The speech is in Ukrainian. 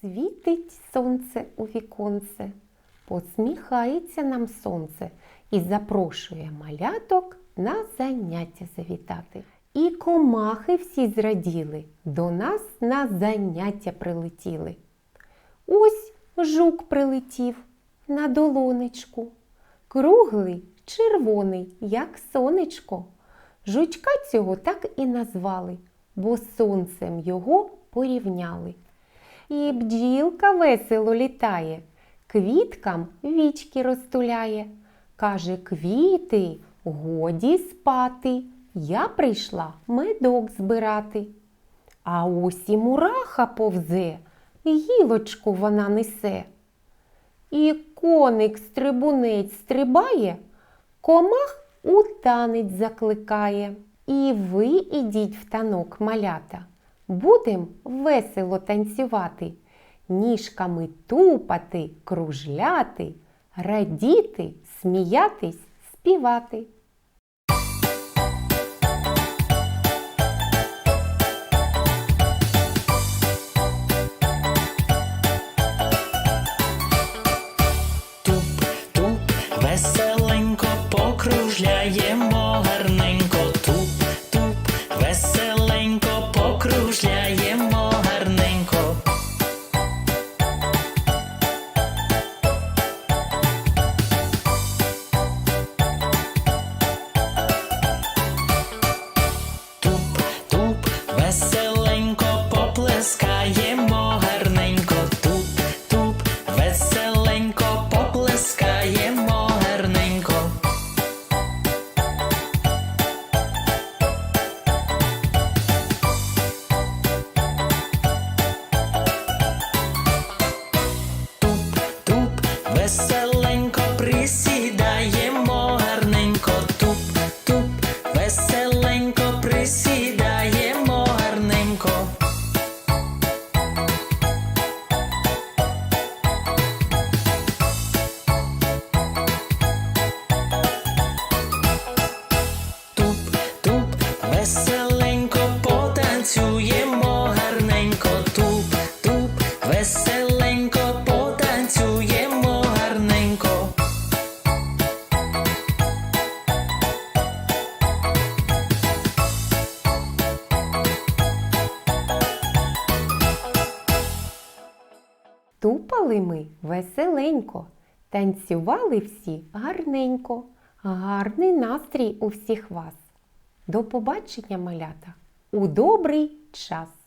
Світить сонце у віконце, посміхається нам сонце і запрошує маляток на заняття завітати. І комахи всі зраділи, до нас на заняття прилетіли. Ось жук прилетів на долонечку, круглий, червоний, як сонечко. Жучка цього так і назвали, бо сонцем його порівняли. І бджілка весело літає, квіткам вічки розтуляє. Каже, квіти, годі спати, я прийшла медок збирати. А ось і мураха повзе, гілочку вона несе. І коник стрибунець стрибає, комах у танець закликає. І ви ідіть в танок малята. Будем весело танцювати, ніжками тупати, кружляти, радіти, сміятись, співати. Веселенько присідаємо Тупали ми веселенько, танцювали всі гарненько, гарний настрій у всіх вас. До побачення, малята, у добрий час!